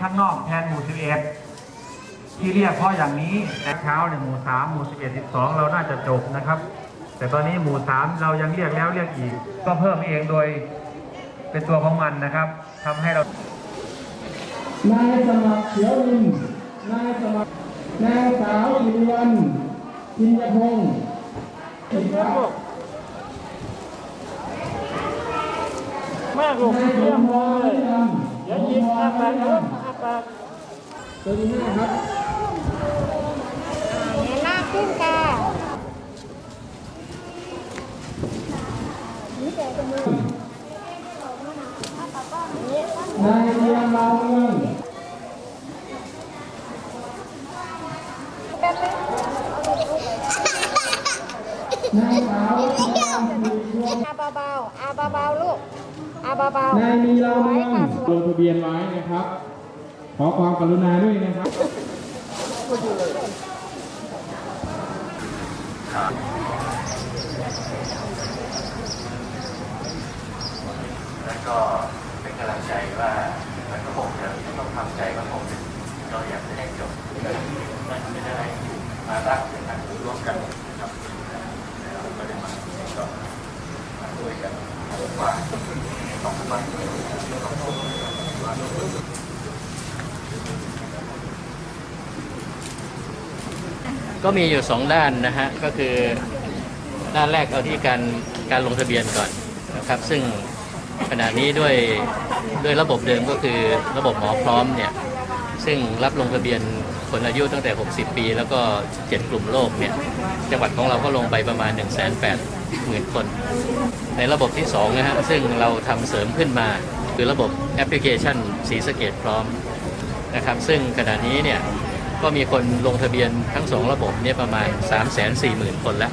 ข้างนอกแทนหมู่สิบเอ็ดที่เรียกเพราะอย่างนี้แต่เช้าเนี่ยหมู่สามหมู่สิบเอ็ดสิบสองเราน่าจะจบนะครับ แต่ตอนนี้หมู่สามเรายังเรียกแล้วเรียกอีก ก็เพิ่มเองโดยเป็นตัวของมันนะครับทำให้เรา นายสมัครเขียวอินนายสมัครนางสาวอินวันอินยพงศ์อินทร์มากลูกนายสเยี่ยมมพเลรยดำเดี๋ยวยิงอาปาก เอิ้มอาปากตัวที่ห้าครับเงยหน้าขึ้นค่ะนายเรียงราวเมืองแป๊บนึงนางสาวทองสีชวงอาเบาๆอาเบาๆลูกอาเบาๆนายมีราวเมืองสวยค่ะสลวยงทะเบียนไว้นะครับ ขอความกรุณาด้วยนะครับแล้วก็เป็นกำลังใจว่ามันก็คงจะต้องทำใจว่าคงเราอยากจะให้จบมันไม่ได้มารักกันร่วมกันนะครับแล้วก็ได้มาก็มาช่วยกันว่าต้องมันต้องพูด ก็มีอยู่สองด้านนะฮะก็คือด้านแรกเอาที่การการลงทะเบียนก่อนนะครับซึ่งขณะนี้ด้วยด้วยระบบเดิมก็คือระบบหมอพร้อมเนี่ยซึ่งรับลงทะเบียนคนอายุตั้งแต่ 60 ปี แล้วก็ 7 กลุ่มโรคเนี่ยจังหวัดของเราก็ลงไปประมาณ 1 8 0 0 0 0 คน ในระบบที่2นะฮะซึ่งเราทำเสริมขึ้นมาคือระบบแอปพลิเคชันสีสะเกตพร้อมนะครับซึ่งขณะนี้เนี่ย ก็มีคนลงทะเบียนทั้งสองระบบเนี่ยประมาณ 3 4 0 0 0 0 คนแล้ว